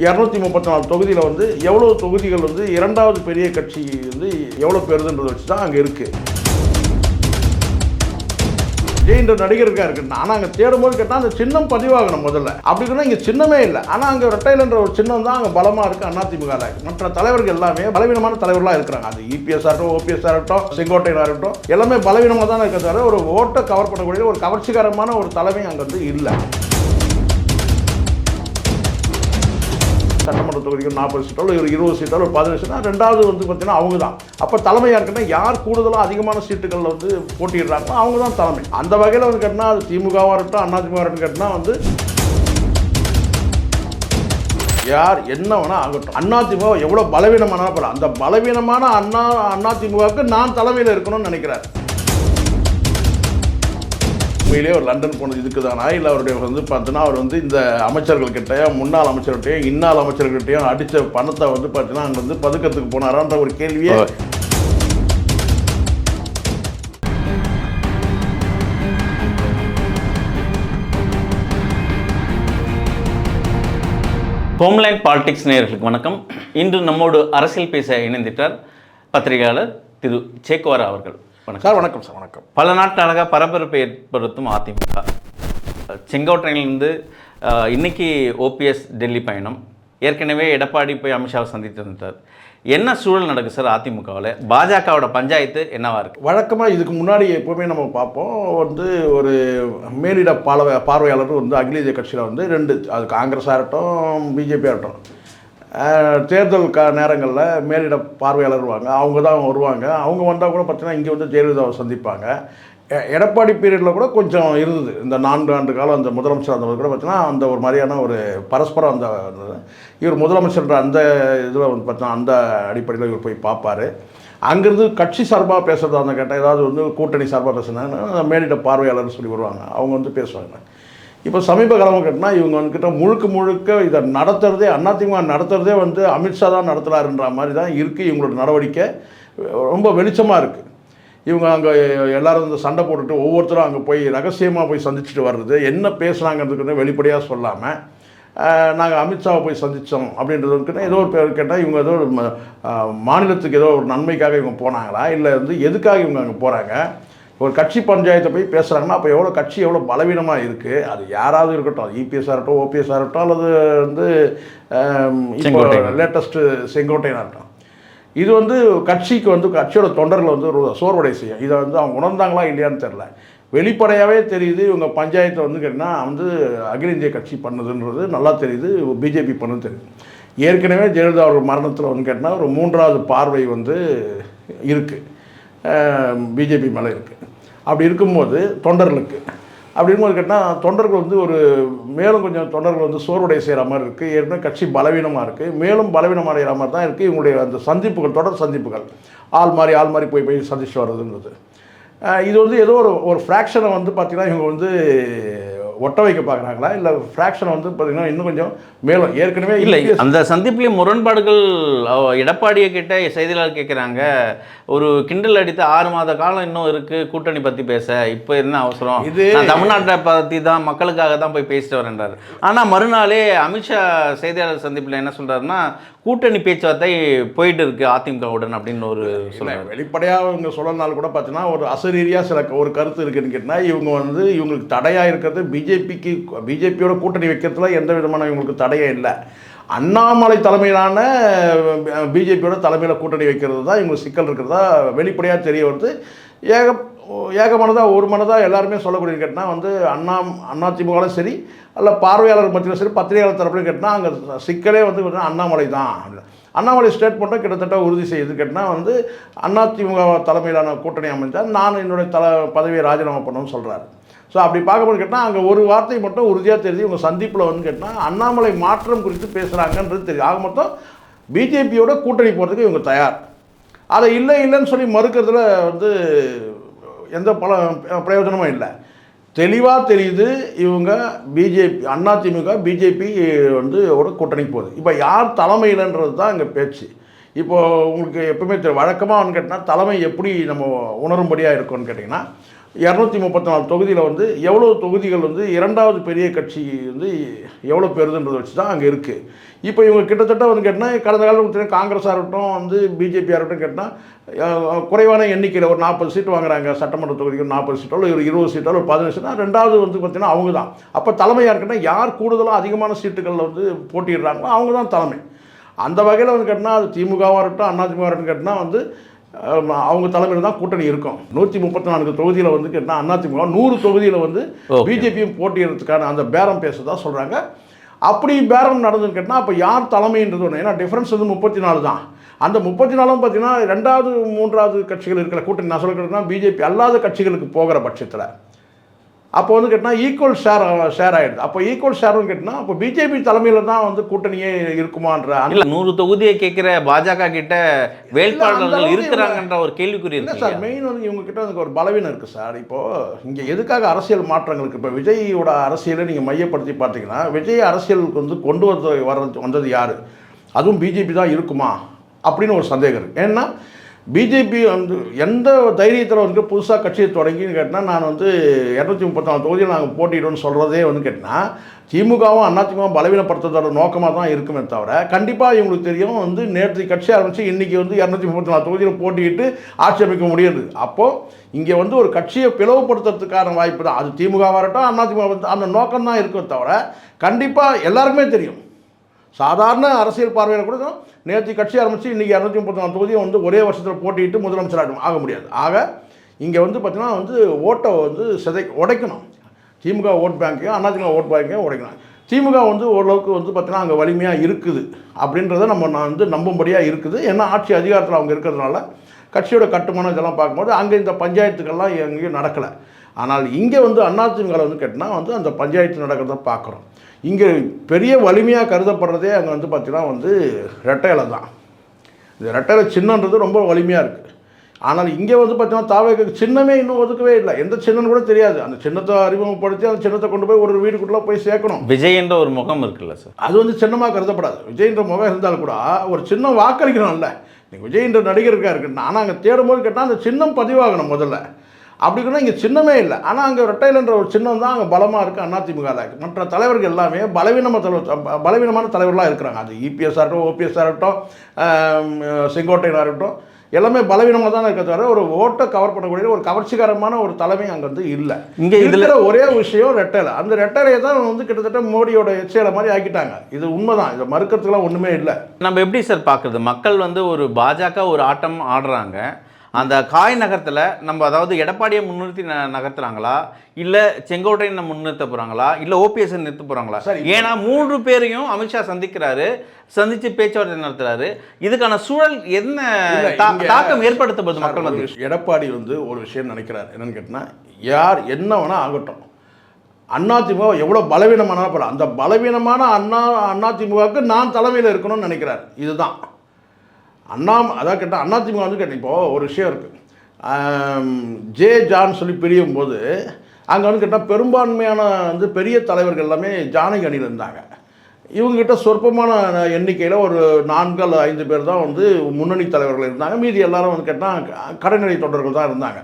இரநூத்தி முப்பத்தி நாலு தொகுதியில் வந்து எவ்வளோ தொகுதிகள் வந்து இரண்டாவது பெரிய கட்சி வந்து எவ்வளோ பெறுதுன்றதை வச்சு தான் அங்கே இருக்குது ஜெயின்ற நடிகர் இருக்கு ஆனால் அங்கே தேடும்போது கேட்டால் அந்த சின்னம் பதிவாகணும் முதல்ல. அப்படி சொன்னால் இங்கே சின்னமே இல்லை. ஆனால் அங்கே ரெட்டைலன்ற ஒரு சின்னம் தான் அங்கே பலமாக இருக்குது அதிமுக மற்ற தலைவர்கள் எல்லாமே பலவீனமான தலைவர்களாக இருக்கிறாங்க. அது இபிஎஸ் ஆகட்டும் ஓபிஎஸ் ஆகட்டும் செங்கோட்டையனாக இருக்கட்டும் எல்லாமே பலவீனமாக தான் இருக்கிறதால ஒரு ஓட்டை கவர் பண்ணக்கூடிய ஒரு கவர்ச்சிகரமான ஒரு தலைமை அங்கே வந்து இல்லை. சட்டமன்ற தொகுதிக்கு நாற்பது சீட்டோ இல்லை ஒரு இருபது சீட்டோ ஒரு பதினஞ்சு சீட்டோ ரெண்டாவது வந்து பார்த்தீங்கன்னா அவங்க தான் அப்போ தலைமையாக இருக்குன்னா யார் கூடுதலாக அதிகமான சீட்டுகளில் வந்து போட்டிடுறாங்களோ அவங்க தான் தலைமை. அந்த வகையில் வந்து கேட்டினா அது திமுகவாக இருக்கட்டும் அதிமுக இருக்கட்டும் கேட்டினா வந்து யார் என்ன வேணா ஆகட்டும். அதிமுக எவ்வளோ பலவீனமான அந்த பலவீனமான அண்ணா அதிமுகவுக்கு நான் தலைமையில் இருக்கணும்னு நினைக்கிறார். உண்மையிலே ஒரு லண்டன் போனது இதுக்கு தானா இல்லை அவருடைய வந்து பார்த்தீங்கன்னா அவர் வந்து இந்த அமைச்சர்கள்கிட்டயும் முன்னாள் அமைச்சர்கிட்டையும் இன்னாள் அமைச்சர்கிட்டையும் அடித்த பணத்தை வந்து பார்த்தீங்கன்னா அங்கே வந்து பதுக்கத்துக்கு போனாரான்ற ஒரு கேள்வியே. ஹோம்லைன் பாலிடிக்ஸ் நேயர்களுக்கு வணக்கம். இன்று நம்மோடு அரசியல் பேச இணைந்திட்டார் பத்திரிகையாளர் திரு சேக்குவாரா அவர்கள். வணக்கம். சார் வணக்கம் சார் வணக்கம். பல நாட்களாக பரபரப்பை ஏற்படுத்தும் அதிமுக. செங்கோட்டையிலிருந்து இன்னைக்கு ஓபிஎஸ் டெல்லி பயணம். ஏற்கனவே எடப்பாடி போய் அமித்ஷாவை சந்தித்து வந்துட்டார் என்ன சூழல் நடக்குது சார் அதிமுகவில்? பாஜகவோட பஞ்சாயத்து என்னவா இருக்கு? வழக்கமாக இதுக்கு முன்னாடி எப்போவுமே நம்ம பார்ப்போம். வந்து ஒரு மேலிட பாலவ பார்வையாளர் வந்து அகில இந்திய கட்சியில் வந்து ரெண்டு. அது காங்கிரஸாக இருக்கட்டும் பிஜேபி ஆகட்டும் தேர்தல் க நேரங்களில் மேலிட பார்வையாளர் வருவாங்க. அவங்க தான் வருவாங்க. அவங்க வந்தால் கூட பார்த்தீங்கன்னா இங்கே வந்து ஜெயலலிதாவை சந்திப்பாங்க. எ- எடப்பாடி பீரியடில் கூட கொஞ்சம் இருந்தது. இந்த நான்கு ஆண்டு காலம் அந்த முதலமைச்சர் அந்த கூட பார்த்தீங்கன்னா அந்த ஒரு மாதிரியான ஒரு பரஸ்பரம் அந்த இவர் முதலமைச்சர்ன்ற அந்த இதில் வந்து பார்த்தீங்கன்னா அந்த அடிப்படையில் இவர் போய் பார்ப்பாரு. அங்கேருந்து கட்சி சார்பாக பேசுகிறதா இருந்தால் கேட்டால் ஏதாவது வந்து கூட்டணி சார்பாக பேசுனாங்கன்னா மேலிட பார்வையாளர்னு சொல்லி வருவாங்க. அவங்க வந்து பேசுவாங்க. இப்போ சமீப காலமாக கேட்டால் இவங்க வந்துக்கிட்ட முழுக்க முழுக்க இதை நடத்துறதே அதிமுக நடத்துறதே வந்து அமித்ஷா தான் நடத்துகிறாருன்ற மாதிரி தான் இருக்குது இவங்களோட நடவடிக்கை. ரொம்ப வெளிச்சமாக இருக்குது இவங்க அங்கே எல்லோரும் இந்த சண்டை போட்டுட்டு ஒவ்வொருத்தரும் அங்கே போய் ரகசியமாக போய் சந்திச்சுட்டு வர்றது என்ன பேசுனாங்கிறதுக்குன்னு வெளிப்படையாக சொல்லாமல் நாங்கள் அமித்ஷாவை போய் சந்தித்தோம் அப்படின்றது அப்படின்றதுக்குன்னு ஏதோ ஒரு பேர் கேட்டால் இவங்க ஏதோ ஒரு மாநிலத்துக்கு ஏதோ ஒரு நன்மைக்காக இவங்க போனாங்களா? இல்லை வந்து எதுக்காக இவங்க அங்கே போகிறாங்க ஒரு கட்சி பஞ்சாயத்தை போய் பேசுகிறாங்கன்னா அப்போ எவ்வளோ கட்சி எவ்வளோ பலவீனமாக இருக்குது அது யாராவது இருக்கட்டும். அது இபிஎஸ் இருக்கட்டும் ஓபிஎஸ் இருக்கட்டும் அல்லது வந்து இப்போ. லேட்டஸ்ட்டு செங்கோட்டையனாக இருக்கட்டும். இது வந்து கட்சிக்கு வந்து கட்சியோட தொண்டர்களை வந்து ஒரு சோர்வடை செய்யும். இதை வந்து அவங்க உணர்ந்தாங்களா இல்லையான்னு தெரில வெளிப்படையாகவே தெரியுது இவங்க பஞ்சாயத்தை வந்து கேட்டிங்கன்னா வந்து அகில இந்திய கட்சி பண்ணுதுன்றது நல்லா தெரியுது பிஜேபி பண்ணுது தெரியுது. ஏற்கனவே ஜெயலலிதா அவர்கள் மரணத்தில் வந்து கேட்டிங்கன்னா ஒரு மூன்றாவது பார்வை வந்து இருக்குது பிஜேபி மேலே இருக்குது அப்படி இருக்கும்போது தொண்டர்களுக்கு. அப்படி இருக்கும்போது கேட்டால் தொண்டர்கள் வந்து ஒரு மேலும் கொஞ்சம் தொண்டர்கள் வந்து சோர்வடை செய்கிற மாதிரி இருக்குது ஏற்கனவே கட்சி பலவீனமாக இருக்குது மேலும் பலவீனமாக அடைகிற மாதிரி தான் இருக்குது இவங்களுடைய அந்த சந்திப்புகள் தொடர் சந்திப்புகள். ஆள் மாதிரி ஆள் மாதிரி போய் போய் சந்திச்சு வர்றதுன்றது இது வந்து ஏதோ ஒரு ஒரு ஃப்ராக்ஷனை வந்து பார்த்திங்கன்னா இவங்க வந்து ஒட்ட வைக்க பார்க்குறாங்களா இல்லை ஃப்ராக்ஷனை வந்து பார்த்திங்கன்னா இன்னும் கொஞ்சம் மேலும் ஏற்கனவே இல்லை அந்த சந்திப்புலேயே முரண்பாடுகள் எடப்பாடியை கிட்ட செய்தியாளர் கேட்குறாங்க ஒரு கிண்டல் அடித்து ஆறு மாத காலம் இன்னும் இருக்கு கூட்டணி பற்றி பேச. இப்போ என்ன அவசரம்? இது- தமிழ்நாட்டை பற்றி தான் மக்களுக்காக தான் போய் பேசிட்டு வரேன்றாரு. ஆனால் மறுநாளே அமித்ஷா செய்தியாளர் சந்திப்பில் என்ன சொல்றாருன்னா கூட்டணி பேச்சுவார்த்தை போயிட்டு இருக்கு அதிமுகவுடன் அப்படின்னு ஒரு சொல்றாரு வெளிப்படையாக இவங்க சொல்லனாலும் கூட பார்த்தீங்கன்னா ஒரு அசரீரியாக சில ஒரு கருத்து இருக்குன்னு கேட்டால் இவங்க வந்து இவங்களுக்கு தடையாக இருக்கிறது பிஜேபிக்கு பிஜேபியோட கூட்டணி வைக்கிறதுல எந்த விதமான இவங்களுக்கு தடையே இல்லை. அண்ணாமலை தலைமையிலான பிஜேபியோட தலைமையில் கூட்டணி வைக்கிறது தான் இவங்களுக்கு சிக்கல் இருக்கிறதா வெளிப்படையாக தெரிய வருது. ஏக ஏக மனதாக ஒரு மனதாக எல்லாருமே சொல்லக்கூடிய கேட்டால் வந்து அண்ணா அண்ணா அதிமுகவில் சரி அல்ல பார்வையாளர் மத்தியிலும் சரி பத்திரிகையாளர் தரப்புலையும் கேட்டால் அங்கே சிக்கலே வந்து பார்த்தீங்கன்னா அண்ணாமலை தான். அண்ணாமலை ஸ்டேட்மெண்ட்டை கிட்டத்தட்ட உறுதி செய்யுது. கேட்டால் வந்து அண்ணா திமுக தலைமையிலான கூட்டணி அமைந்தால் நான் என்னுடைய தல பதவியை ராஜினாமா பண்ணணும்னு சொல்கிறாரு ஸோ அப்படி பார்க்கும்போது கேட்டால் அங்கே ஒரு வார்த்தை மட்டும் உறுதியாக தெரிஞ்சு உங்கள் சந்திப்பில் வந்து கேட்டால் அண்ணாமலை மாற்றம் குறித்து பேசுகிறாங்கன்றது தெரியும் ஆக மொத்தம் பிஜேபியோட கூட்டணி போகிறதுக்கு இவங்க தயார். அதை இல்லை இல்லைன்னு சொல்லி மறுக்கிறதுல வந்து எந்த பல பிரயோஜனமும் இல்லை. தெளிவாக தெரியுது இவங்க பிஜேபி அதிமுக பிஜேபி வந்து ஒரு கூட்டணிக்கு போகுது. இப்போ யார் தலைமையிலன்றது தான் இங்கே பேச்சு. இப்போது உங்களுக்கு எப்பவுமே தெரியும் வழக்கமாக கேட்டால் தலைமை எப்படி நம்ம உணரும்படியாக இருக்கும்னு கேட்டிங்கன்னா இரநூத்தி முப்பத்தி நாலு தொகுதியில் வந்து எவ்வளோ தொகுதிகள் வந்து இரண்டாவது பெரிய கட்சி வந்து எவ்வளோ பெறுதுன்றதை வச்சு தான் அங்கே இருக்குது இப்போ இவங்க கிட்டத்தட்ட வந்து கேட்டால் கடந்த காலத்தில் காங்கிரஸாக இருக்கட்டும் வந்து பிஜேபியாக இருக்கட்டும் கேட்டால் குறைவான எண்ணிக்கையில் ஒரு நாற்பது சீட் வாங்குறாங்க. சட்டமன்ற தொகுதிக்கு நாற்பது சீட்டோ இல்லை ஒரு இருபது சீட்டோ ஒரு பதினஞ்சு சீட்டோ ரெண்டாவது வந்து பார்த்தீங்கன்னா அவங்க தான் அப்போ தலைமையாக இருக்கட்டும் யார் கூடுதலாக அதிகமான சீட்டுகளில் வந்து போட்டிடுறாங்களோ அவங்க தான் தலைமை. அந்த வகையில் வந்து கேட்டால் அது திமுகவாக இருக்கட்டும் அதிமுக இருக்கட்டும் கேட்டால் வந்து அவங்க தலைமையில் தான் கூட்டணி இருக்கும். நூற்றி முப்பத்தி நான்கு தொகுதியில் வந்து கேட்டால் அதிமுக நூறு தொகுதியில் வந்து. பிஜேபியும் போட்டியிடுறதுக்கான அந்த பேரம் பேசுறதா சொல்கிறாங்க அப்படி பேரம் நடந்துன்னு கேட்டால் அப்போ யார் தலைமைன்றது ஒன்று ஏன்னா டிஃப்ரென்ஸ் வந்து முப்பத்தி நாலு தான். அந்த முப்பத்தி நாலும் பார்த்தீங்கன்னா ரெண்டாவது மூன்றாவது கட்சிகள் இருக்கிற கூட்டணி நான் சொல்கிறேன்னா பிஜேபி அல்லாத கட்சிகளுக்கு போகிற பட்சத்தில். அப்போ வந்து கேட்டால் ஈக்குவல் ஷேர் ஷேர் ஆகிடுது அப்போ ஈக்குவல் ஷேர்னு கேட்டால் அப்போ பிஜேபி தலைமையில் தான் வந்து கூட்டணியே இருக்குமான்ற இல்ல நூறு தொகுதியை கேட்கிற பாஜக கிட்ட வேட்பாளர்கள் இருக்கிறாங்கன்ற ஒரு கேள்விக்குறி இல்லை சார் மெயின் வந்து இவங்க கிட்ட அதுக்கு ஒரு பலவீனம் இருக்குது சார். இப்போது இங்கே எதுக்காக அரசியல் மாற்றங்களுக்கு இப்போ விஜயோட அரசியலை நீங்கள் மையப்படுத்தி பார்த்தீங்கன்னா விஜய் அரசியலுக்கு வந்து கொண்டு வந்து வர்றது வந்தது யார்? அதுவும் பிஜேபி தான் இருக்குமா? அப்படின்னு ஒரு சந்தேகம் இருக்குது ஏன்னா பிஜேபி வந்து எந்த தைரியத்தில் வந்து புதுசாக கட்சியை தொடங்கின்னு கேட்டால் நான் வந்து இரநூத்தி முப்பத்தி தொகுதியில் நாங்கள் போட்டிடுவோம்னு சொல்கிறதே வந்து கேட்டால் திமுகவும் அதிமுகவும் பலவீனப்படுத்துறதோட நோக்கமாக தான் இருக்குமே தவிர கண்டிப்பாக இவங்களுக்கு தெரியும் வந்து நேற்று கட்சி ஆரம்பித்து இன்றைக்கி வந்து இரநூத்தி முப்பத்தி நாலு தொகுதியில் போட்டியிட்டு ஆட்சி அமைக்க முடியாது. அப்போது இங்கே வந்து ஒரு கட்சியை பிளவுபடுத்துறதுக்கான வாய்ப்பு தான். அது திமுகவாக இருக்கட்டும் அதிமுக அந்த நோக்கம் தான் இருக்குமே தவிர கண்டிப்பாக எல்லாருக்குமே தெரியும். சாதாரண அரசியல் பார்வையில் கூட நேற்று கட்சி ஆரம்பித்து இன்றைக்கி இரநூத்தி முப்பத்தி நாலு தொகுதியும் வந்து ஒரே வருஷத்தில் போட்டியிட்டு முதலமைச்சர் ஆக முடியாது. ஆக இங்கே வந்து பார்த்திங்கன்னா வந்து ஓட்டை வந்து சிதை உடைக்கணும். திமுக ஓட் பேங்க்கையும் அதிமுக ஓட் பேங்க்கையும் உடைக்கணும் திமுக வந்து ஓரளவுக்கு வந்து பார்த்திங்கன்னா அங்கே வலிமையாக இருக்குது. அப்படின்றத நம்ம நான் வந்து நம்பும்படியாக இருக்குது. ஏன்னா ஆட்சி அதிகாரத்தில் அவங்க இருக்கிறதுனால கட்சியோட கட்டுமானம் இதெல்லாம் பார்க்கும்போது அங்கே இந்த பஞ்சாயத்துக்கள்லாம் எங்கேயும் நடக்கலை. ஆனால் இங்கே வந்து அதிமுகவில் வந்து கேட்டால் வந்து அந்த பஞ்சாயத்து நடக்கிறத பார்க்குறோம். இங்கே பெரிய வலிமையாக கருதப்படுறதே அங்கே வந்து பார்த்தீங்கன்னா வந்து ரெட்டை இலை தான். இந்த ரெட்டை இலை சின்னன்றது ரொம்ப வலிமையாக இருக்குது ஆனால் இங்கே வந்து பார்த்தீங்கன்னா தாவேக்கு சின்னமே இன்னும் ஒதுக்கவே இல்லை. எந்த சின்னன்னு கூட தெரியாது. அந்த சின்னத்தை அறிமுகப்படுத்தி அந்த சின்னத்தை கொண்டு போய் ஒரு வீடுக்குள்ளே போய் சேர்க்கணும். விஜய் என்ற ஒரு முகம் இருக்குல்ல சார்? அது வந்து சின்னமாக கருதப்படாது. விஜய்ன்ற முகம் இருந்தாலும் கூட ஒரு சின்னம் வாக்களிக்கணும்ல. நீங்கள் விஜய்ன்ற நடிகர் இருக்கா இருக்கு ஆனால் அங்கே தேடும்போது கேட்டால் அந்த சின்னம் பதிவாகணும் முதல்ல. அப்படி கூட இங்கே சின்னமே இல்லை. ஆனால் அங்கே ரெட்டையிலன்ற ஒரு சின்னம் தான் அங்கே பலமாக இருக்குது அதிமுகவில் மற்ற தலைவர்கள் எல்லாமே பலவீனமாக தலைவர் பலவீனமான தலைவர்களாக இருக்கிறாங்க. அது இபிஎஸ் ஆகட்டும் ஓபிஎஸ் ஆகட்டும் செங்கோட்டையனாக இருக்கட்டும் எல்லாமே பலவீனமாக தான் இருக்க தவிர ஒரு ஓட்டை கவர் பண்ணக்கூடிய ஒரு கவர்ச்சிகரமான ஒரு தலைமை அங்கே வந்து இல்லை. இங்க இதுல- ஒரே விஷயம் ரெட்டலை அந்த ரெட்டலையை தான் வந்து கிட்டத்தட்ட மோடியோட எச்சேலை மாதிரி ஆக்கிட்டாங்க. இது உண்மைதான். இதை மறுக்கிறதுக்குலாம் ஒன்றுமே இல்லை. நம்ம எப்படி சார் பார்க்குறது மக்கள் வந்து ஒரு பாஜக ஒரு ஆட்டம் ஆடுறாங்க. அந்த காய் நகரத்தில் நம்ம அதாவது எடப்பாடியை முன்னிறுத்தி நகர்த்துறாங்களா? இல்லை செங்கோட்டையனை முன்னிறுத்த போகிறாங்களா இல்லை ஓபிஎஸ் நிறுத்த போகிறாங்களா சரி. ஏன்னா மூன்று பேரையும் அமித்ஷா சந்திக்கிறாரு சந்திச்சு பேச்சுவார்த்தை நடத்துறாரு. இதுக்கான சூழல் என்ன தாக்கம் ஏற்படுத்தப்படுது மக்கள் மத்தியில்? எடப்பாடி வந்து ஒரு விஷயம் நினைக்கிறார். என்னன்னு கேட்டினா யார் என்ன வேணால் ஆகட்டும். அதிமுக எவ்வளோ பலவீனமான படம் அந்த பலவீனமான அண்ணா அதிமுகவுக்கு நான் தலைமையில் இருக்கணும்னு நினைக்கிறார். இதுதான். அண்ணா அதான் கேட்டால் அதிமுக வந்து கேட்டேன் இப்போது ஒரு விஷயம் இருக்குது ஜே ஜான் சொல்லி பிரியும் போது அங்கே வந்து கேட்டால் பெரும்பான்மையான வந்து பெரிய தலைவர்கள் எல்லாமே ஜானகி அணியில் இருந்தாங்க. இவங்ககிட்ட சொற்பமான எண்ணிக்கையில் ஒரு நான்கு அல்லது ஐந்து பேர் தான் வந்து முன்னணி தலைவர்கள் இருந்தாங்க. மீதி எல்லாரும் வந்து கேட்டால் கடைநிலை தொண்டர்கள் தான் இருந்தாங்க.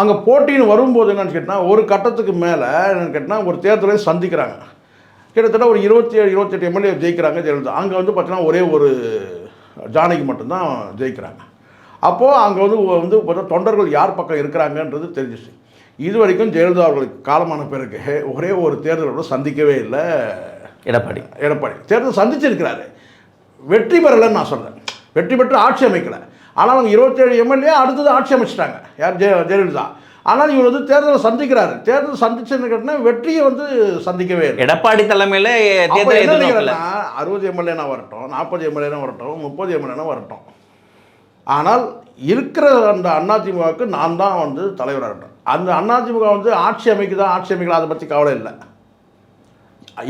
அங்கே போட்டின்னு வரும்போது என்னென்னு கேட்டால் ஒரு கட்டத்துக்கு மேலே என்னென்னு கேட்டால் ஒரு தேர்தலை சந்திக்கிறாங்க. கிட்டத்தட்ட ஒரு இருபத்தி ஏழு இருபத்தெட்டு எம்எல்ஏ ஜெயிக்கிறாங்க ஜெயலலிதா. அங்கே வந்து பார்த்தீங்கன்னா ஒரே ஒரு ஜானகி மட்டும்தான் ஜெயிக்கிறாங்க. அப்போது அங்கே வந்து வந்து தொண்டர்கள் யார் பக்கம் இருக்கிறாங்கன்றது தெரிஞ்சிச்சு இது வரைக்கும் ஜெயலலிதா அவர்களுக்கு காலமான பிறகு ஒரே ஒரு தேர்தலோட சந்திக்கவே இல்லை. எடப்பாடி. எடப்பாடி. தேர்தல் சந்திச்சிருக்கிறாரு. வெற்றி பெறலைன்னு நான் சொல்கிறேன் வெற்றி பெற்று ஆட்சி அமைக்கலை. ஆனால் அவங்க இருபத்தேழு எம்எல்ஏ அடுத்தது ஆட்சி அமைச்சிட்டாங்க. யார்? ஜெய ஜெயலலிதா. ஆனால் இவர் வந்து தேர்தலை சந்திக்கிறாரு. தேர்தல் சந்திச்சுன்னு வெற்றியை வந்து சந்திக்கவே எடப்பாடி தலைமையில் தேர்தல் அறுபது எம்எல்ஏனா வரட்டும் நாற்பது எம்எல்ஏனா வரட்டும் முப்பது எம்எல்ஏனா வரட்டும். ஆனால் இருக்கிற அந்த அதிமுகவுக்கு நான் தான் வந்து தலைவராக இருக்கட்டும் அந்த அதிமுக வந்து ஆட்சி அமைக்குதா ஆட்சி அமைக்கல அதை பற்றி கவலை இல்லை.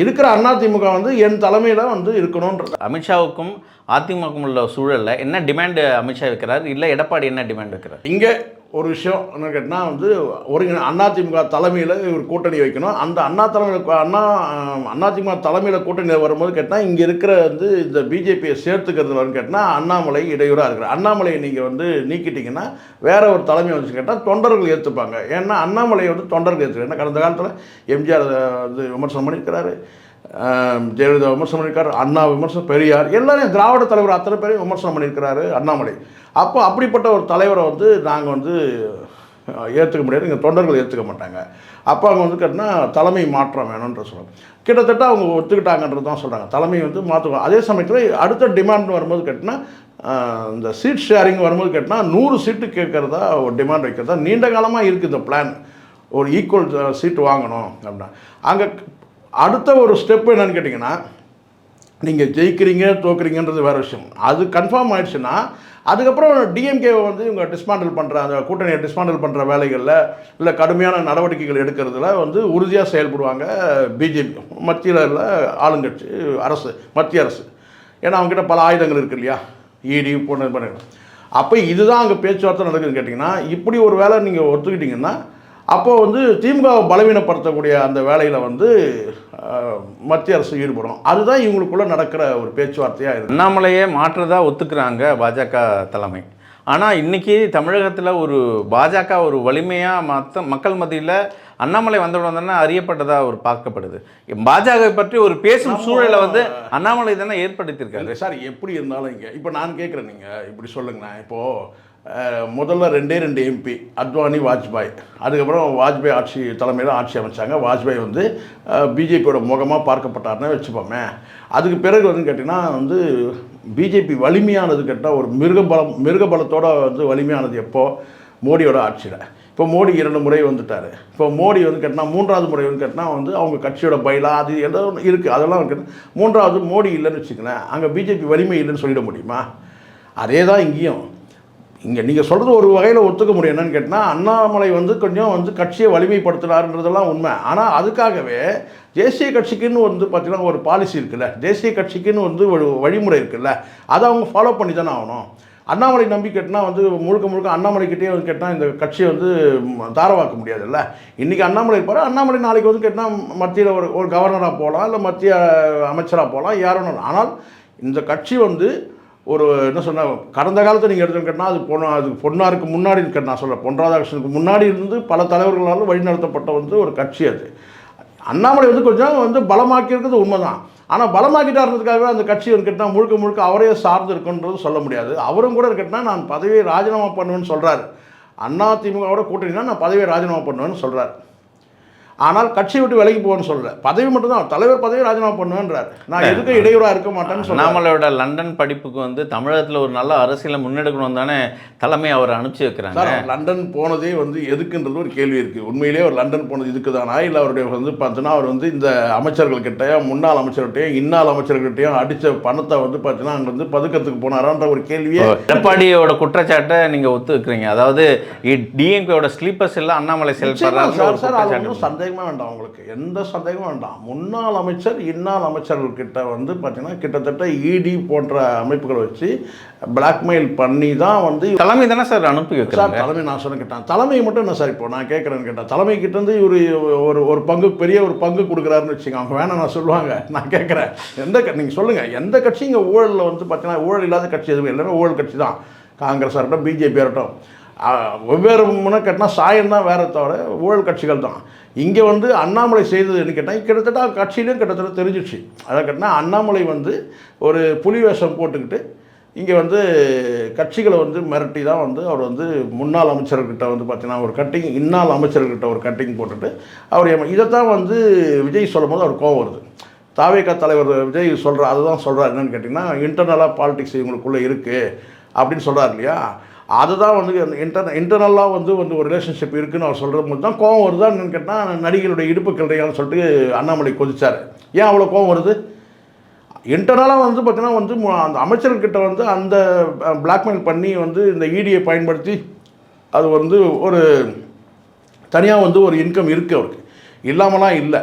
இருக்கிற அதிமுக வந்து என் தலைமையில் வந்து இருக்கணுன்றது அமித்ஷாவுக்கும் அதிமுகவுக்கும் உள்ள சூழல்ல என்ன டிமாண்ட் அமித்ஷா வைக்கிறார்? இல்லை எடப்பாடி என்ன டிமாண்ட் வைக்கிறார்? இங்கே ஒரு விஷயம் என்ன கேட்டால் வந்து ஒருங்கிணை அதிமுக தலைமையில் ஒரு கூட்டணி வைக்கணும். அந்த அண்ணா தலைமையில் அண்ணா அதிமுக தலைமையில் கூட்டணி வரும்போது கேட்டால் இங்கே இருக்கிற வந்து இந்த பிஜேபியை சேர்த்துக்கிறதுலன்னு கேட்டால் அண்ணாமலை இடையூறாக இருக்கிற அண்ணாமலையை நீங்கள் வந்து நீக்கிட்டீங்கன்னா வேற ஒரு தலைமை வச்சு கேட்டால் தொண்டர்கள் ஏற்றுப்பாங்க ஏன்னா அண்ணாமலையை வந்து தொண்டர்கள் ஏற்றுக்க ஏன்னா கடந்த காலத்தில் எம்ஜிஆர் வந்து விமர்சனம் பண்ணியிருக்கிறாரு. ஜெயலலிதா விமர்சனம் பண்ணியிருக்காரு. அண்ணா விமர்சனம் பெரியார் எல்லாரையும் திராவிட தலைவர் அத்தனை பேரையும் விமர்சனம் பண்ணியிருக்கிறாரு அண்ணாமலை. அப்போ அப்படிப்பட்ட ஒரு தலைவரை வந்து நாங்கள் வந்து ஏற்றுக்க முடியாது. இங்கே தொண்டர்கள் ஏற்றுக்க மாட்டாங்க. அப்போ அவங்க வந்து கேட்டினா தலைமை மாற்றம் வேணும்ன்ற சொல்லுவாங்க கிட்டத்தட்ட அவங்க ஒத்துக்கிட்டாங்கன்றது தான் சொல்கிறாங்க தலைமை வந்து மாற்றுவாங்க அதே சமயத்தில் அடுத்த டிமாண்ட் வரும்போது கேட்டினா இந்த சீட் ஷேரிங் வரும்போது கேட்டினா நூறு சீட்டு கேட்குறதா ஒரு டிமாண்ட் வைக்கிறதா நீண்ட காலமாக இருக்குது இந்த பிளான் ஒரு ஈக்குவல் சீட்டு வாங்கணும் அப்படின்னா. அங்கே அடுத்த ஒரு ஸ்டெப் என்னென்னு கேட்டிங்கன்னா நீங்கள் ஜெயிக்கிறீங்க தோக்குறீங்கன்றது வேறு விஷயம். அது கன்ஃபார்ம் ஆயிடுச்சுன்னா அதுக்கப்புறம் டிஎம்கேவை வந்து இவங்க டிஸ்மாண்டில் பண்ணுற அந்த கூட்டணியை டிஸ்மாண்டில் பண்ணுற வேலைகளில் இல்லை கடுமையான நடவடிக்கைகள் எடுக்கிறதுல வந்து உறுதியாக செயல்படுவாங்க பிஜேபி மத்தியில் உள்ள ஆளுங்கட்சி அரசு மத்திய அரசு. ஏன்னா அவங்ககிட்ட பல ஆயுதங்கள் இருக்கு இல்லையா? இடி போன அப்போ இதுதான் அங்கே பேச்சுவார்த்தை நடக்குதுன்னு கேட்டிங்கன்னா இப்படி ஒரு வேலை நீங்கள் ஒத்துக்கிட்டிங்கன்னா அப்போ வந்து திமுகவை பலவீனப்படுத்தக்கூடிய அந்த வேலையில் வந்து மத்திய அரசு ஈடுபடும். அதுதான் இவங்களுக்குள்ள நடக்கிற ஒரு பேச்சுவார்த்தையாக இருக்கு. அண்ணாமலையே மாற்றதா ஒத்துக்கிறாங்க பாஜக தலைமை. ஆனால் இன்னைக்கு தமிழகத்தில் ஒரு பாஜக ஒரு வலிமையாக மற்ற மக்கள் மத்தியில் அண்ணாமலை வந்தவுடன் தானே அறியப்பட்டதா ஒரு பார்க்கப்படுது. பாஜக பற்றி ஒரு பேசும் சூழலை வந்து அண்ணாமலை தானே ஏற்படுத்தியிருக்காரு. சார் எப்படி இருந்தாலும் இங்கே இப்போ நான் கேட்குறேன் நீங்கள் இப்படி சொல்லுங்கண்ணா இப்போது முதல்ல ரெண்டே ரெண்டு எம்பி அத்வானி வாஜ்பாய் அதுக்கப்புறம் வாஜ்பாய் ஆட்சி தலைமையில் ஆட்சி அமைச்சாங்க. வாஜ்பாய் வந்து பிஜேபியோட முகமாக பார்க்கப்பட்டார்னே வச்சுப்போமே. அதுக்கு பிறகு வந்து கேட்டிங்கன்னா வந்து பிஜேபி வலிமையானது கேட்டால் ஒரு மிருகபலம் மிருகபலத்தோட வந்து வலிமையானது எப்போது மோடியோட ஆட்சியில். இப்போ மோடி இரண்டு முறை வந்துட்டார். இப்போ மோடி வந்து கேட்டால் மூன்றாவது முறை வந்து கேட்டால் வந்து அவங்க கட்சியோட பயிலா அது ஏதோ இருக்குது அதெல்லாம் இருக்குது மூன்றாவது மோடி இல்லைன்னு வச்சுக்கலேன் அங்கே பிஜேபி வலிமை இல்லைன்னு சொல்லிட முடியுமா? அதே தான் இங்கேயும். இங்கே நீங்கள் சொல்கிறது ஒரு வகையில் ஒத்துக்க முடியும். என்னன்னு கேட்டால் அண்ணாமலை வந்து கொஞ்சம் வந்து கட்சியை வலிமைப்படுத்துனாருன்றதெல்லாம் உண்மை. ஆனால் அதுக்காகவே தேசிய கட்சிக்குன்னு வந்து பார்த்திங்கன்னா ஒரு பாலிசி இருக்குல்ல. தேசிய கட்சிக்குன்னு வந்து ஒரு வழிமுறை இருக்குல்ல. அதை அவங்க ஃபாலோ பண்ணி தானே ஆகணும். அண்ணாமலை நம்பி கேட்டினா வந்து முழுக்க முழுக்க அண்ணாமலைக்கிட்டே வந்து கேட்டால் இந்த கட்சியை வந்து தாரவாக்க முடியாதுல்ல. இன்றைக்கி அண்ணாமலை இருப்பார். அண்ணாமலை நாளைக்கு வந்து கேட்டால் மத்தியில் ஒரு ஒரு கவர்னராக போகலாம் இல்லை மத்திய அமைச்சராக போகலாம் யாரும் ஆனால் இந்த கட்சி வந்து ஒரு என்ன சொன்ன கடந்த காலத்தை நீங்கள் எடுத்துன்னு கேட்டால் அது பொண்ணு அது பொன்னாருக்கு முன்னாடி இருக்க நான் சொல்கிறேன் பொன் ராதாகிருஷ்ணனுக்கு முன்னாடி இருந்து பல தலைவர்களால் வழிநடத்தப்பட்ட வந்து ஒரு கட்சி அது. அண்ணாமலை வந்து கொஞ்சம் வந்து பலமாக்கியிருக்கிறது உண்மைதான். ஆனால் பலமாக்கிட்டாருன்றதுக்காகவே அந்த கட்சி இருக்கட்டும் முழுக்க முழுக்க அவரே சார்ந்து இருக்குன்றது சொல்ல முடியாது. அவரும் கூட இருக்கட்டினா நான் பதவியை ராஜினாமா பண்ணுவேன்னு சொல்கிறாரு அண்ணா திமுகவோட கூட்டணினா நான் பதவியை ராஜினாமா பண்ணுவேன்னு சொல்கிறார் ஆனால் கட்சியை விட்டு விலகி போவேன்னு சொல்லல. பதவி மட்டும்தான். தலைவர் பதவியை ராஜினாமா பண்ணுவேன்றார். நான் எதுக்கும் இடையூறாக இருக்க மாட்டேன்னு அண்ணாமலையோட லண்டன் படிப்புக்கு வந்து தமிழகத்தில் ஒரு நல்ல அரசியலை முன்னெடுக்கணும் தானே தலைமை அவர் அனுப்பிச்சு வைக்கிறாங்க. லண்டன் போனதே வந்து எதுக்குன்றது ஒரு கேள்வி இருக்குது உண்மையிலேயே அவர் லண்டன் போனது இதுக்கு தானா இல்லை அவருடைய வந்து பார்த்தீங்கன்னா அவர் வந்து இந்த அமைச்சர்கள்கிட்டயும் முன்னாள் அமைச்சர்கிட்டையும் இன்னாள் அமைச்சர்கிட்டையும் அடித்த பணத்தை வந்து பார்த்தீங்கன்னா அங்கே வந்து பதுக்கத்துக்கு போனாரான்ற ஒரு கேள்வியே எடப்பாடியோட குற்றச்சாட்டை நீங்க ஒத்துக்கிறீங்க அதாவது டிஎம்கேயோட ஸ்லீப்பர்ஸ் எல்லாம் அண்ணாமலை செயல்படுறாங்க சந்தேகமே வேண்டாம் உங்களுக்கு. எந்த சந்தேகமும் வேண்டாம். முன்னாள் அமைச்சர் இன்னாள் அமைச்சர்கள்கிட்ட வந்து பார்த்தீங்கன்னா கிட்டத்தட்ட இடி போன்ற அமைப்புகளை வச்சு பிளாக்மெயில் பண்ணி தான் வந்து தலைமை தானே சார் அனுப்பி சார் தலைமை நான் சொன்ன கேட்டேன். தலைமை மட்டும் என்ன சார் இப்போ நான் கேட்குறேன்னு கேட்டேன். தலைமை கிட்ட இருந்து இவர் ஒரு ஒரு பங்கு பெரிய ஒரு பங்கு கொடுக்குறாருன்னு வச்சுங்க அவங்க வேணாம் நான் சொல்லுவாங்க. நான் கேட்குறேன். எந்த க நீங்கள் சொல்லுங்கள் எந்த கட்சி இங்கே ஊழலில் வந்து பார்த்தீங்கன்னா ஊழல் இல்லாத கட்சி எதுவும் எல்லாமே ஊழல் கட்சி தான். காங்கிரஸாக இருக்கட்டும் பிஜேபி இருக்கட்டும். வெவ்வேறு முன்ன கேட்டால் சாயம் தான் வேற தவிர ஊழல் கட்சிகள் தான். இங்கே வந்து அண்ணாமலை செய்தது என்ன கேட்டால் கிட்டத்தட்ட கட்சியிலையும் கிட்டத்தட்ட தெரிஞ்சிச்சு அதை கேட்டால் அண்ணாமலை வந்து ஒரு புலி வேஷம் போட்டுக்கிட்டு இங்கே வந்து கட்சிகளை வந்து மிரட்டி தான் வந்து அவர் வந்து முன்னாள் அமைச்சர்கிட்ட வந்து பார்த்தீங்கன்னா ஒரு கட்டிங் இன்னாள் அமைச்சர்கிட்ட ஒரு கட்டிங் போட்டுட்டு அவர் இதைத்தான் வந்து விஜய் சொல்லும் போது அவர் கோவம் வருது. தாவேகா தலைவர் விஜய் சொல்கிற அதுதான் சொல்கிறார் என்னென்னு கேட்டிங்கன்னா இன்டர்னலாக பாலிடிக்ஸ் இவங்களுக்குள்ளே இருக்குது அப்படின்னு சொல்கிறார் இல்லையா? அதுதான் வந்து இன்டர் இன்டர்னலாக வந்து வந்து ஒரு ரிலேஷன்ஷிப் இருக்குன்னு அவர் சொல்கிற போது தான் கோவம் வருதான்னு கேட்டால் நடிகருடைய இடுப்பு கிள்றையான்னு சொல்லிட்டு அண்ணாமலை கொதிச்சார். ஏன் அவ்வளோ கோவம் வருது? இன்டர்னலாக வந்து பார்த்தீங்கன்னா வந்து அந்த அமைச்சர்கிட்ட வந்து அந்த பிளாக்மெயில் பண்ணி வந்து இந்த இடியை பயன்படுத்தி அது வந்து ஒரு தனியாக வந்து ஒரு இன்கம் இருக்குது அவருக்கு. இல்லாமலாம் இல்லை.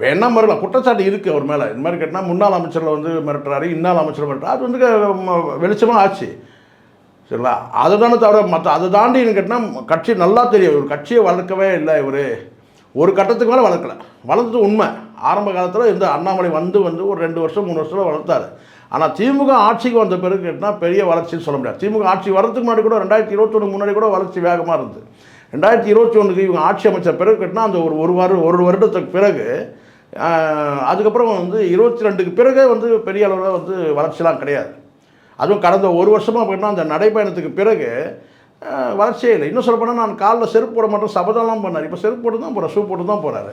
வேணா மறுக்கலாம் குற்றச்சாட்டு இருக்குது அவர் மேலே. இந்த மாதிரி கேட்டால் முன்னாள் அமைச்சரில் வந்து மிரட்டுறாரு இன்னாள் அமைச்சர் மிரட்டுறாரு. அது வந்து வெளிச்சமாக ஆச்சு. சரிங்களா? அதை தானே தவிர மற்ற அதை தாண்டி கேட்டால் கட்சி நல்லா தெரியும். இவர் கட்சியை வளர்க்கவே இல்லை இவர். ஒரு கட்டத்துக்கு மேலே வளர்க்கலை. வளர்த்தது உண்மை. ஆரம்ப காலத்தில் இந்த அண்ணாமலை வந்து வந்து ஒரு ரெண்டு வருஷம் மூணு வருஷத்தில் வளர்த்தார். ஆனால் திமுக ஆட்சிக்கு வந்த பிறகு கேட்டால் பெரிய வளர்ச்சின்னு சொல்ல முடியாது. திமுக ஆட்சி வரதுக்கு முன்னாடி கூட ரெண்டாயிரத்தி இருபத்தொன்று முன்னாடி கூட வளர்ச்சி வேகமாக இருந்தது. ரெண்டாயிரத்தி இருபத்தி ஒன்றுக்கு இவங்க ஆட்சி அமைச்ச பிறகு கேட்டால் அந்த ஒரு ஒரு வாரம் ஒரு வருடத்துக்கு பிறகு அதுக்கப்புறம் வந்து இருபத்தி ரெண்டுக்கு பிறகு வந்து பெரிய அளவில் வந்து வளர்ச்சிலாம் கிடையாது. அதுவும் கடந்த ஒரு வருஷமாக அப்படின்னா அந்த நடைப்பயணத்துக்கு பிறகு வளர்ச்சியே இல்லை. இன்னும் சொல்லப்போனால் நான் காலில் செருப்பு போட மாட்டோம் சபதம்லாம் பண்ணார். இப்போ செருப்பு போட்டு தான் போகிறேன் ஷூ போட்டு தான் போகிறாரு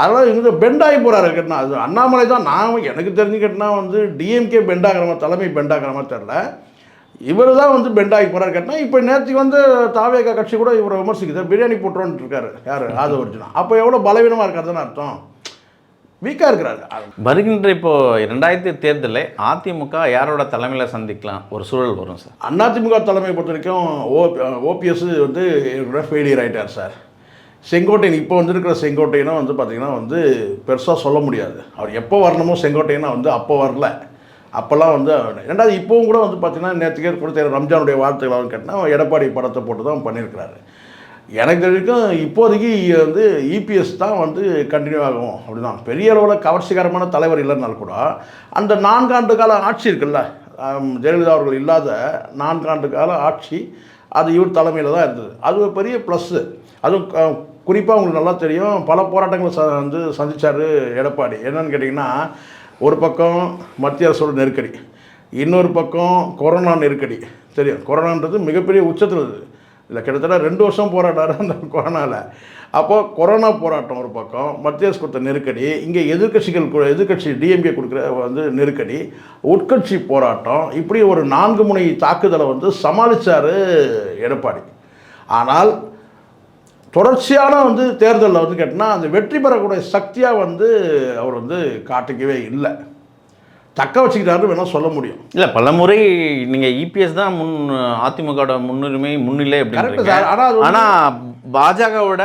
அதனால் இங்கே பெண்டாகி போகிறாரு கேட்டனா அது அண்ணாமலை தான். நான் எனக்கு தெரிஞ்சு வந்து டிஎம்கே பெண்டாகிறமா தலைமை பெண்டாகிறமா தெரில இவர் தான் வந்து பெண்டாகி போகிறாரு கேட்டால் இப்போ நேற்றுக்கு வந்து தாவேகா கட்சி கூட இவரை விமர்சிக்குது. பிரியாணி போட்டுறோன்ட்டு இருக்காரு. யார்? ஆதவர்ஜுனா அப்போ எவ்வளோ பலவீனமாக இருக்காருன்னு அர்த்தம். வீக்காக இருக்கிறாரு. அது வருகின்ற இப்போ ரெண்டாயிரத்தி தேர்தலில் அதிமுக யாரோட தலைமையில் சந்திக்கலாம்? ஒரு சூழல் வரும் சார். அதிமுக தலைமை பொறுத்த வரைக்கும் ஓ ஓபிஎஸ் வந்து ஃபெயிலியர் ஆகிட்டார் சார். செங்கோட்டையன் இப்போ வந்திருக்கிற செங்கோட்டையனை வந்து பார்த்திங்கன்னா வந்து பெருசாக சொல்ல முடியாது. அவர் எப்போ வரணுமோ செங்கோட்டையனை வந்து அப்போ வரல. அப்போல்லாம் வந்து ரெண்டாவது இப்போவும் கூட வந்து பார்த்திங்கன்னா நேற்றுக்கே கொடுத்த ரம்ஜானுடைய வார்த்தைகள் கேட்டால் எடப்பாடி படத்தை போட்டு தான் பண்ணியிருக்கிறாரு. எனக்கு தெரிஞ்சுக்கும் இப்போதைக்கு வந்து இபிஎஸ் தான் வந்து கண்டினியூ ஆகும். அப்படிதான். பெரிய அளவில் கவர்ச்சிகரமான தலைவர் இல்லைனாலும் கூட அந்த நான்காண்டு கால ஆட்சி இருக்குல்ல ஜெயலலிதா அவர்கள் இல்லாத நான்காண்டு கால ஆட்சி அது இவர் தலைமையில் தான் இருந்தது. அது ஒரு பெரிய ப்ளஸ்ஸு அதுவும் குறிப்பாக உங்களுக்கு நல்லா தெரியும் பல போராட்டங்களை ச வந்து சந்தித்தார் எடப்பாடி. என்னன்னு கேட்டிங்கன்னா ஒரு பக்கம் மத்திய அரசோட நெருக்கடி இன்னொரு பக்கம் கொரோனா நெருக்கடி. தெரியும். கொரோனான்றது மிகப்பெரிய உச்சத்தில் இருக்குது இல்லை கிட்டத்தட்ட ரெண்டு வருஷம் போராட்டாரு அந்த கொரோனாவில் அப்போது கொரோனா போராட்டம் ஒரு பக்கம் மத்திய கொடுத்த நெருக்கடி இங்கே எதிர்க்கட்சிகள் எதிர்கட்சி எதிர்க்கட்சி டிஎம்கே கொடுக்குற வந்து நெருக்கடி உட்கட்சி போராட்டம் இப்படி ஒரு நான்கு முனை தாக்குதலை வந்து சமாளித்தார் எடப்பாடி. ஆனால் தொடர்ச்சியான வந்து தேர்தலில் வந்து கேட்டினா அந்த வெற்றி பெறக்கூடிய சக்தியாக வந்து அவர் வந்து காட்டிக்கவே இல்லை. தக்க வச்சுக்கிட்டாரு வேணால் சொல்ல முடியும். இல்லை பல முறை நீங்கள் இபிஎஸ் தான் முன் அதிமுகவோட முன்னுரிமை முன்னிலை அப்படின்னு சார் ஆனால் ஆனால் பாஜகவோட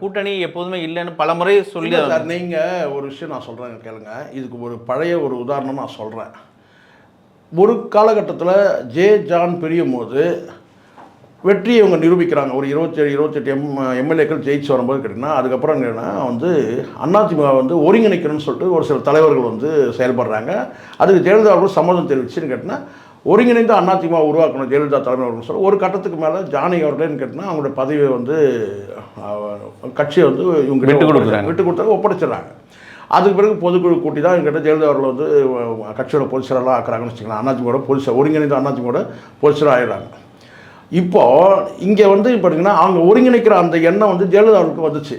கூட்டணி எப்போதுமே இல்லைன்னு பல முறை சொல்லி சார் நீங்கள் ஒரு விஷயம் நான் சொல்கிறேன் கேளுங்க. இதுக்கு ஒரு பழைய ஒரு உதாரணம் நான் சொல்கிறேன் ஒரு காலகட்டத்தில் ஜே ஜான் பிரியும் போது வெற்றியை இவங்க நிரூபிக்கிறாங்க. ஒரு இருபத்தேழு இருபத்தெட்டு எம் எம்எல்ஏக்கள் ஜெயிச்சு வரும்போது கேட்டிங்கன்னா அதுக்கப்புறம் என்னன்னா வந்து அதிமுக வந்து ஒருங்கிணைக்கணும்னு சொல்லிட்டு ஒரு சில தலைவர்கள் வந்து செயல்படுறாங்க. அதுக்கு ஜெயலலிதா அவர்கள் சம்மதம் தெரிவிச்சுன்னு கேட்டிங்கன்னா ஒருங்கிணைந்து அதிமுக உருவாக்கணும் ஜெயலலிதா தலைமை அவர்கள் சொல்லி ஒரு கட்டத்துக்கு மேலே ஜானகி அவர்களேன்னு கேட்டிங்கன்னா அவங்களுடைய பதவியை வந்து கட்சியை வந்து இவங்க விட்டு கொடுக்குறாங்க. விட்டு கொடுத்தாங்க ஒப்படைச்சிடுறாங்க. அதுக்கு பிறகு பொதுக்குழு கூட்டி தான் எங்கிட்ட ஜெயலலிதா அவர்கள் வந்து கட்சியோட பொதுச்செயலாளர் ஆக்குறாங்கன்னு வச்சுக்கலாம் அதிமுக பொதுச்செயல் ஒருங்கிணைந்த அதிமுக பொதுச்செயலாளர் ஆயிடுறாங்க இப்போ இங்கே வந்து பார்த்தீங்கன்னா அவங்க ஒருங்கிணைக்கிற அந்த எண்ணம் வந்து ஜெயலலிதா அவர்களுக்கு வந்துச்சு.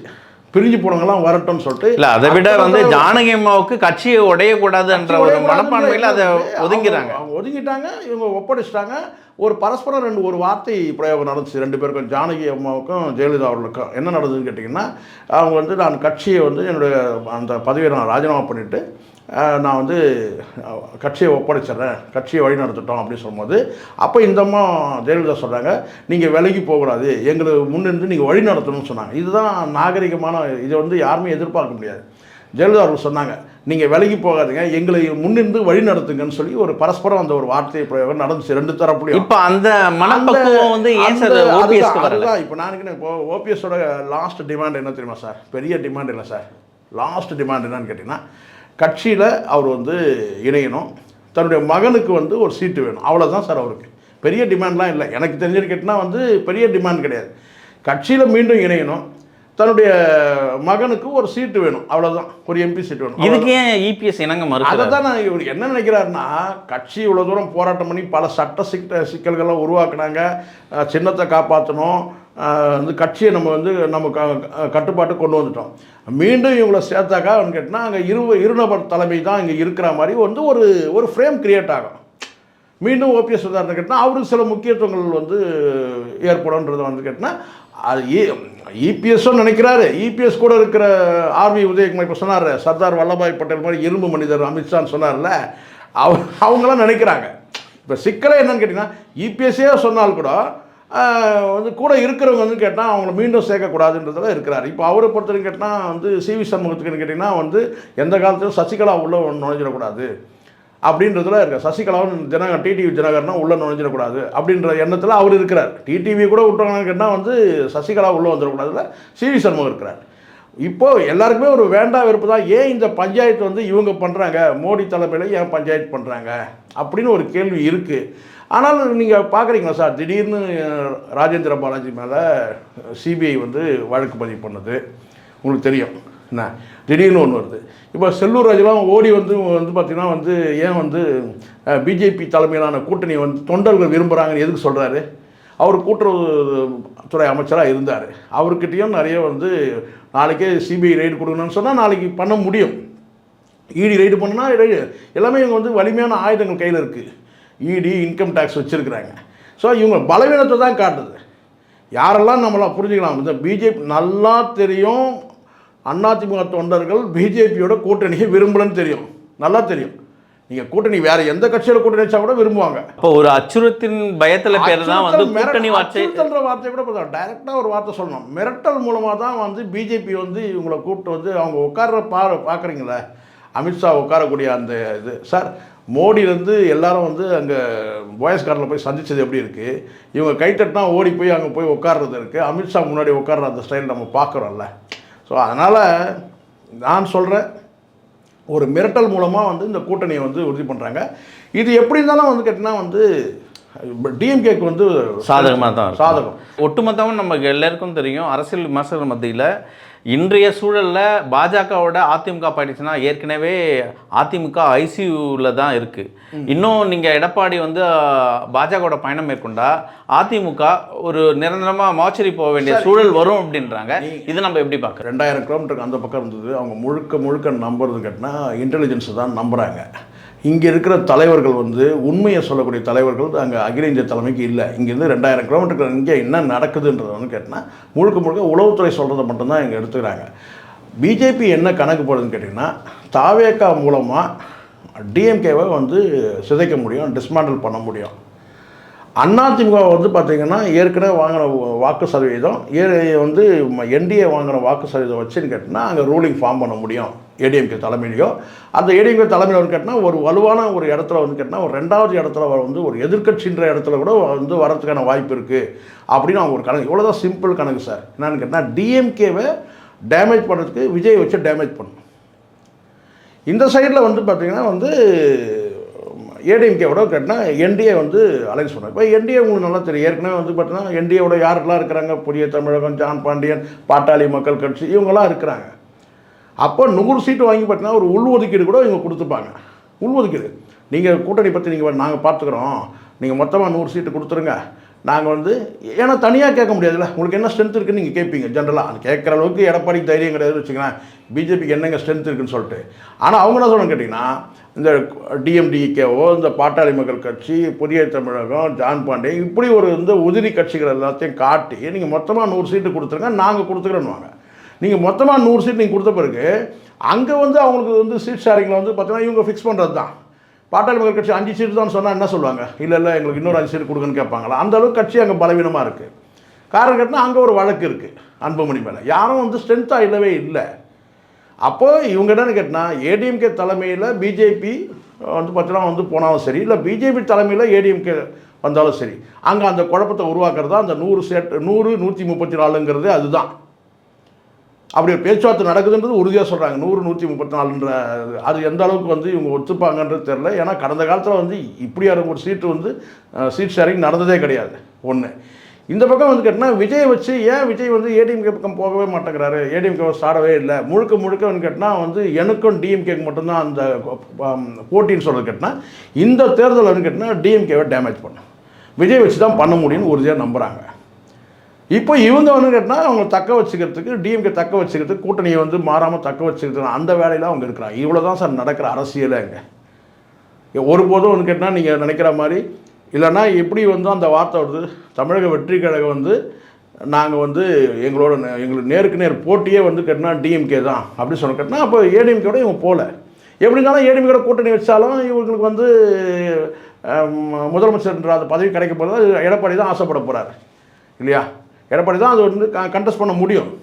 பிரிஞ்சு போனவங்கலாம் வரட்டும்னு சொல்லிட்டு இல்லை அதை விட வந்து ஜானகி அம்மாவுக்கு கட்சியை உடையக்கூடாதுன்ற ஒரு மனப்பான்மையில் அதை ஒதுங்கிறாங்க அவங்க ஒதுங்கிட்டாங்க. இவங்க ஒப்படைச்சிட்டாங்க. ஒரு பரஸ்பரம் ரெண்டு ஒரு வார்த்தை பிரயோகம் நடந்துச்சு. ரெண்டு பேருக்கும் ஜானகி அம்மாவுக்கும் ஜெயலலிதா அவர்களுக்கும். என்ன நடந்ததுன்னு கேட்டிங்கன்னா அவங்க வந்து நான் கட்சியை வந்து என்னுடைய அந்த பதவியை நான் ராஜினாமா பண்ணிவிட்டு நான் வந்து கட்சியை ஒப்படைச்சிடுறேன் கட்சியை வழி நடத்திட்டோம் அப்படின்னு சொல்லும்போது அப்போ இந்த அம்மா ஜெயலலிதா சொல்கிறாங்க நீங்கள் விலகி போகக்கூடாது. எங்களை முன்னிருந்து நீங்கள் வழி நடத்தணும்னு சொன்னாங்க. இதுதான் நாகரிகமான இதை வந்து யாருமே எதிர்பார்க்க முடியாது. ஜெயலலிதா அவர்கள் சொன்னாங்க நீங்கள் விலகி போகாதீங்க. எங்களை முன்னிருந்து வழி நடத்துங்கன்னு சொல்லி ஒரு பரஸ்பரம் அந்த ஒரு வார்த்தை பிரயோகம் நடந்துச்சு ரெண்டு தரப்புலையும். இப்போ அந்த மனப்பக்குவம் வந்து ஏன் சார் அதுதான் இப்போ நான் இப்போ ஓபிஎஸோட லாஸ்ட் டிமாண்ட் என்ன தெரியுமா சார்? பெரிய டிமாண்ட் இல்லை சார்? லாஸ்ட் டிமாண்ட் என்னன்னு கேட்டிங்கன்னா கட்சியில் அவர் வந்து இணையணும். தன்னுடைய மகனுக்கு வந்து ஒரு சீட்டு வேணும். அவ்வளோதான் சார் அவருக்கு. பெரிய டிமாண்ட்லாம் இல்லை. எனக்கு தெரிஞ்சது கேட்டினா வந்து பெரிய டிமாண்ட் கிடையாது. கட்சியில் மீண்டும் இணையணும். தன்னுடைய மகனுக்கு ஒரு சீட்டு வேணும். அவ்வளோதான் ஒரு எம்பி சீட் வேணும். இதுக்கு ஏன் இபிஎஸ் இணங்க அதை மறுக்கிறார் தான் நான் இவர் என்ன நினைக்கிறாருன்னா கட்சி இவ்வளோ தூரம் போராட்டம் பண்ணி பல சட்ட சிக்க சிக்கல்கள்லாம் உருவாக்குனாங்க. சின்னத்தை காப்பாற்றணும் வந்து கட்சியை நம்ம வந்து நம்ம க கட்டுப்பாட்டுக்கு கொண்டு வந்துட்டோம். மீண்டும் இவங்களை சேர்த்தாக்கா கேட்டால் அங்கே இரு இருநபர் தலைமை தான் இங்கே இருக்கிற மாதிரி வந்து ஒரு ஒரு ஃப்ரேம் க்ரியேட் ஆகும். மீண்டும் ஓபிஎஸ் உதாரணம் கேட்டால் அவருக்கு சில முக்கியத்துவங்கள் வந்து ஏற்படும்ன்றதை வந்து கேட்டால் அது இபிஎஸ்ஸும் நினைக்கிறாரு. இபிஎஸ் கூட இருக்கிற ஆர்வி உதயகுமார் இப்போ சொன்னார் சர்தார் வல்லபாய் பட்டேல் மாதிரி இரும்பு மனிதர் அமித்ஷான்னு சொன்னார்ல அவ அவங்களாம் நினைக்கிறாங்க. இப்போ சிக்கலை என்னன்னு கேட்டிங்கன்னா இபிஎஸ்ஸே சொன்னால் கூட வந்து கூட இருக்கிறவங்க வந்து கேட்டால் அவங்கள மீண்டும் சேர்க்கக்கூடாதுன்றதெல்லாம் இருக்கிறார். இப்போ அவரை பொறுத்தவரைக்கும் கேட்டால் வந்து சிவி சண்முகத்துக்குன்னு கேட்டிங்கன்னா வந்து எந்த காலத்திலும் சசிகலா உள்ள நுழைஞ்சிடக்கூடாது. அப்படின்றதுல இருக்க சசிகலாவும் தினகர் டிடிவி தினகர்னா உள்ளே நுழைஞ்சிடக்கூடாது அப்படின்ற எண்ணத்தில் அவர் இருக்கிறார். டிடிவி கூட விட்டாங்கன்னு கேட்டால் வந்து சசிகலா உள்ளே வந்துடக்கூடாதுல சிவி சண்முகம் இருக்கிறார். இப்போது எல்லாருக்குமே ஒரு வேண்டா வெறுப்பு தான். ஏன் இந்த பஞ்சாயத்து வந்து இவங்க பண்ணுறாங்க மோடி தலைமையில் ஏன் பஞ்சாயத்து பண்ணுறாங்க அப்படின்னு ஒரு கேள்வி இருக்குது ஆனால் நீங்கள் பார்க்குறீங்களா சார்? திடீர்னு ராஜேந்திர பாலாஜி மேலே சிபிஐ வந்து வழக்கு பதிவு பண்ணுது. உங்களுக்கு தெரியும். என்ன? திடீர்னு ஒன்று வருது. இப்போ செல்லூர் ராஜெலாம் ஓடி வந்து வந்து பார்த்திங்கன்னா வந்து ஏன் வந்து பிஜேபி தலைமையிலான கூட்டணி வந்து தொண்டர்கள் விரும்புகிறாங்கன்னு எதுக்கு சொல்கிறாரு அவர் கூட்டுறவுத்துறை அமைச்சராக இருந்தார். அவர்கிட்டையும் நிறைய வந்து நாளைக்கே சிபிஐ ரைடு கொடுக்கணும்னு சொன்னால் நாளைக்கு பண்ண முடியும். இடி ரைடு பண்ணால் ரைடு எல்லாமே இவங்க வந்து வலிமையான ஆயுதங்கள் கையில் இருக்குது இடி இன்கம் டேக்ஸ் வச்சுருக்குறாங்க. ஸோ இவங்க பலவீனத்தை தான் காட்டுது. யாரெல்லாம் நம்மளாம் புரிஞ்சுக்கலாம். இந்த பிஜேபி நல்லா தெரியும். அதிமுக தொண்டர்கள் பிஜேபியோட கூட்டணியை விரும்பலன்னு தெரியும். நல்லா தெரியும். நீங்கள் கூட்டணி வேற எந்த கட்சியோட கூட்டணி வச்சா கூட விரும்புவாங்க. அப்போ ஒரு அச்சுறுத்தின் பயத்துல பேர் தான் வந்து கூட்டணி வார்த்தை. வார்த்தை கூட பார்த்தா டைரெக்டாக ஒரு வார்த்தை சொல்லணும். மிரட்டல் மூலமாக தான் வந்து பிஜேபி வந்து இவங்களை கூப்பிட்டு வந்து அவங்க உட்கார்ற பா பார்க்குறீங்களே அமித்ஷா உட்காரக்கூடிய அந்த இது. சார் மோடியிலேருந்து எல்லாரும் வந்து அங்கே பாய்ஸ் காரில் போய் சந்திச்சது எப்படி இருக்குது இவங்க கைத்தட்டினா ஓடி போய் அங்கே போய் உட்கார்றது இருக்குது அமித்ஷா முன்னாடி உட்கார்ற அந்த ஸ்டைல் நம்ம பார்க்குறோம்ல ஸோ அதனால் நான் சொல்கிறேன் ஒரு மிரட்டல் மூலமாக வந்து இந்த கூட்டணியை வந்து உறுதி பண்ணுறாங்க இது எப்படி இருந்தாலும் வந்து கேட்டிங்கன்னா வந்து டிஎம்கேக்கு வந்து சாதகமாக தான். சாதகம். ஒட்டுமொத்தமாக நமக்கு எல்லாருக்கும் தெரியும் அரசியல் விமர்சகர் மத்தியில் இன்றைய சூழலில் பாஜகவோட அதிமுக போயிடுச்சுன்னா ஏற்கனவே அதிமுக ஐசியூவில் தான் இருக்குது இன்னும் நீங்கள் எடப்பாடி வந்து பாஜகவோட பயணம் மேற்கொண்டா அதிமுக ஒரு நிரந்தரமாக மாச்சரி போக வேண்டிய சூழல் வரும் அப்படின்றாங்க. இது நம்ம எப்படி பார்க்குறோம் ரெண்டாயிரம் கிலோமீட்டருக்கு அந்த பக்கம் இருந்தது. அவங்க முழுக்க முழுக்க நம்புறது கேட்டினா இன்டெலிஜென்ஸ் தான் நம்புகிறாங்க இங்கே இருக்கிற தலைவர்கள் வந்து உண்மையை சொல்லக்கூடிய தலைவர்கள் அங்கே அகில இந்திய தலைமைக்கு இல்லை. இங்கேருந்து ரெண்டாயிரம் கிலோமீட்டருக்கு இங்கே என்ன நடக்குதுன்றது வந்து கேட்டால் முழுக்க முழுக்க உளவுத்துறை சொல்கிறத மட்டும்தான் இங்கே எடுத்துக்கிறாங்க. பிஜேபி என்ன கணக்கு போடுதுன்னு கேட்டிங்கன்னா தாவேக்கா மூலமாக டிஎம்கேவை வந்து சிதைக்க முடியும் டிஸ்மாண்டில் பண்ண முடியும். அதிமுக வந்து பார்த்திங்கன்னா ஏற்கனவே வாங்கின வாக்கு சதவீதம் ஏ வந்து என்டிஏ வாங்கின வாக்கு சதவீதம் வச்சுன்னு கேட்டிங்கன்னா அங்கே ரூலிங் ஃபார்ம் பண்ண முடியும். ஏடிஎம்கே தலைமையிலையோ அந்த ஏடிஎம்கே தலைமையில் வந்து கேட்டினா ஒரு வலுவான ஒரு இடத்துல வந்து கேட்டினா ஒரு ரெண்டாவது இடத்துல வந்து ஒரு எதிர்கட்சின்ற இடத்துல கூட வந்து வரதுக்கான வாய்ப்பு இருக்குது அப்படின்னு அவங்க ஒரு கணக்கு. இவ்வளோதான் சிம்பிள் கணக்கு சார். என்னென்னு கேட்டால் டிஎம்கேவை டேமேஜ் பண்ணுறதுக்கு விஜய் வச்சு டேமேஜ் பண்ணும் இந்த சைடில் வந்து பார்த்தீங்கன்னா வந்து ஏடிஎம்கேவோட கேட்டினா என்டிஏ வந்து அலைன்ஸ் பண்ணாங்க இப்போ என்டிஏ உங்களுக்கு நல்லா தெரியும். ஏற்கனவே வந்து பார்த்தீங்கன்னா என்டிஏவோட யாரெல்லாம் இருக்கிறாங்க? புதிய தமிழகம் ஜான் பாண்டியன் பாட்டாளி மக்கள் கட்சி இவங்கெல்லாம் இருக்கிறாங்க. அப்போ நூறு சீட்டு வாங்கி பார்த்தீங்கன்னா ஒரு உள்ஒதுக்கீடு கூட இவங்க கொடுத்துப்பாங்க. உள்ஒதுக்கீடு நீங்கள் கூட்டணி பற்றி நீங்கள் நாங்கள் பார்த்துக்குறோம். நீங்கள் மொத்தமாக நூறு சீட்டு கொடுத்துருங்க. நாங்கள் வந்து ஏன்னா தனியாக கேட்க முடியாதுல்ல. உங்களுக்கு என்ன ஸ்ட்ரென்த் இருக்குன்னு நீங்கள் கேட்பீங்க ஜென்ரலாக அது கேட்குற அளவுக்கு எடப்பாடிக்கு தைரியம் கிடையாதுன்னு வச்சுக்கலாம் பிஜேபிக்கு என்னங்க ஸ்ட்ரென்த் இருக்குன்னு சொல்லிட்டு. ஆனால் அவங்க என்ன சொல்லணும் கேட்டிங்கன்னா இந்த டிஎம்டிகேவோ இந்த பாட்டாளி மக்கள் கட்சி புதிய தமிழகம் ஜான் பாண்டே இப்படி ஒரு இந்த உதிரி கட்சிகள் எல்லாத்தையும் காட்டி நீங்கள் மொத்தமாக நூறு சீட்டு கொடுத்துருங்க நாங்கள் கொடுத்துக்கிறோன்னு நீங்கள் மொத்தமாக நூறு சீட் நீங்கள் கொடுத்த பிறகு அங்கே வந்து அவங்களுக்கு வந்து சீட் ஷேரிங்கில் வந்து பார்த்தீங்கன்னா இவங்க ஃபிக்ஸ் பண்ணுறது தான் பாட்டாளி மக்கள் கட்சி அஞ்சு சீட்டு தான் சொன்னால் என்ன சொல்லுவாங்க? இல்லை இல்லை எங்களுக்கு இன்னொரு அஞ்சு சீட்டு கொடுங்கன்னு கேட்பாங்களா? அந்தளவுக்கு கட்சி அங்கே பலவீனமாக இருக்குது காரணம் கேட்டால் அங்கே ஒரு வழக்கு இருக்குது அன்புமணி மேலே. யாரும் வந்து ஸ்ட்ரென்த்தாக இல்லவே இல்லை. அப்போது இவங்க என்னென்னு கேட்டால் ஏடிஎம்கே தலைமையில் பிஜேபி வந்து பார்த்தீங்கன்னா வந்து போனாலும் சரி இல்லை பிஜேபி தலைமையில் ஏடிஎம்கே வந்தாலும் சரி அங்கே அந்த குழப்பத்தை உருவாக்குறது தான் அந்த நூறு சேட் நூறு நூற்றி முப்பத்தி நாலுங்கிறது அதுதான். அப்படி ஒரு பேச்சுவார்த்தை நடக்குதுன்றது உறுதியாக சொல்கிறாங்க நூறு நூற்றி முப்பத்தி நாலுன்ற அது எந்த அளவுக்கு வந்து இவங்க ஒத்துப்பாங்கன்றது தெரில ஏன்னா கடந்த காலத்தில் வந்து இப்படியான ஒரு சீட்டு வந்து சீட் ஷேரிங் நடந்ததே கிடையாது. ஒன்று இந்த பக்கம் வந்து கேட்டால் விஜய் வச்சு ஏன் விஜய் வந்து ஏடிஎம்கே பக்கம் போகவே மாட்டேங்கிறாரு? ஏடிஎம்கே சாடவே இல்லை. முழுக்க முழுக்க வந்து கேட்டால் வந்து எனக்கும் டிஎம்கேக்கு மட்டும்தான் அந்த போட்டின்னு சொல்கிறது கேட்டால் இந்த தேர்தல் வந்து கேட்டால் டிஎம்கேவை டேமேஜ் பண்ணும். விஜய் வச்சு தான் பண்ண முடியும்னு உறுதியாக நம்புகிறாங்க இப்போ இவங்க வந்து கேட்டால் அவங்க தக்க வச்சுக்கிறதுக்கு டிஎம்கே தக்க வச்சுக்கிறதுக்கு கூட்டணியை வந்து மாறாமல் தக்க வச்சுக்கிறதுக்கு அந்த வேலையில் அவங்க இருக்கிறாங்க. இவ்வளோ தான் சார் நடக்கிற அரசியலே இங்கே ஒருபோதும் வந்து கேட்டால் நீங்கள் நினைக்கிற மாதிரி இல்லைன்னா எப்படி வந்து அந்த வார்த்தை வருது? தமிழக வெற்றி கழகம் வந்து நாங்கள் வந்து எங்களோட நே- எங்களுக்கு நேருக்கு நேர் போட்டியே வந்து கேட்டினா டிஎம்கே தான். அப்படி சொன்ன கேட்டினா அப்போ ஏடிஎம்கேட இவங்க போகல. எப்படி இருந்தாலும் ஏடிஎம்கேட கூட்டணி வச்சாலும் இவங்களுக்கு வந்து முதலமைச்சர்ன்ற அந்த பதவி கிடைக்க போகிறது எடப்பாடி தான் ஆசைப்பட போகிறாரு இல்லையா? எடப்பாடி தான் அது வந்து கண்டெஸ்ட் பண்ண முடியும்.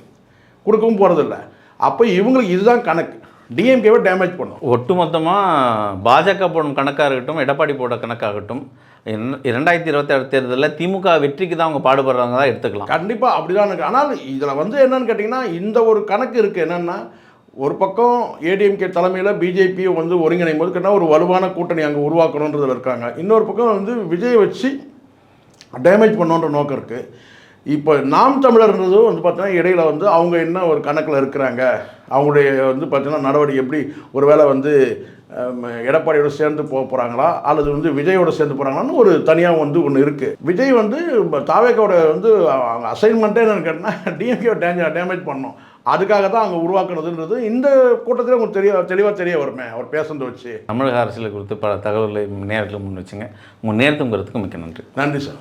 கொடுக்கவும் போகிறதில்ல அப்போ இவங்களுக்கு இதுதான் கணக்கு. டிஎம்கேவை டேமேஜ் பண்ணும். ஒட்டுமொத்தமாக பாஜக போடும் கணக்காக இருக்கட்டும் எடப்பாடி போட கணக்காகட்டும் இரண்டு- இரண்டாயிரத்தி இருபத்தி ஆறு தேர்தலில் திமுக வெற்றிக்கு தான் அவங்க பாடுபடுறாங்க தான் எடுத்துக்கலாம். கண்டிப்பாக அப்படிதான் இருக்கு. ஆனால் இதில் வந்து என்னன்னு கேட்டிங்கன்னா இந்த ஒரு கணக்கு இருக்குது என்னென்னா ஒரு பக்கம் ஏடிஎம்கே தலைமையில் பிஜேபி வந்து ஒருங்கிணையும் போது கேட்டால் ஒரு வலுவான கூட்டணி அங்கே உருவாக்கணுன்றதுல இருக்காங்க. இன்னொரு பக்கம் வந்து விஜய் வச்சு டேமேஜ் பண்ணணுன்ற நோக்கம் இருக்குது இப்போ நாம் தமிழர்ன்றது வந்து பார்த்தீங்கன்னா இடையில வந்து அவங்க என்ன ஒரு கணக்கில் இருக்கிறாங்க? அவங்களுடைய வந்து பார்த்தீங்கன்னா நடவடிக்கை எப்படி? ஒருவேளை வந்து ஹம், எடப்பாடியோட சேர்ந்து போக போகிறாங்களா அல்லது வந்து விஜயோட சேர்ந்து போகிறாங்களான்னு ஒரு தனியாக வந்து ஒன்று இருக்குது விஜய் வந்து தாவேக்கோட வந்து அசைன்மெண்ட்டே என்னன்னு கேட்டால் டிஎம்கே டேஞ்ச டேமேஜ் பண்ணோம். அதுக்காக தான் அங்கே உருவாக்குனதுன்றது இந்த கூட்டத்தில் உங்களுக்கு தெரிய தெளிவாக தெரிய வருமே அவர் பேசுனதை வச்சு. தமிழக அரசியல் குறித்து பல தகவல்களை நேரத்தில் முன் வச்சுங்க. உங்கள் நேரத்துங்கிறதுக்கு மிக்க நன்றி. நன்றி சார்.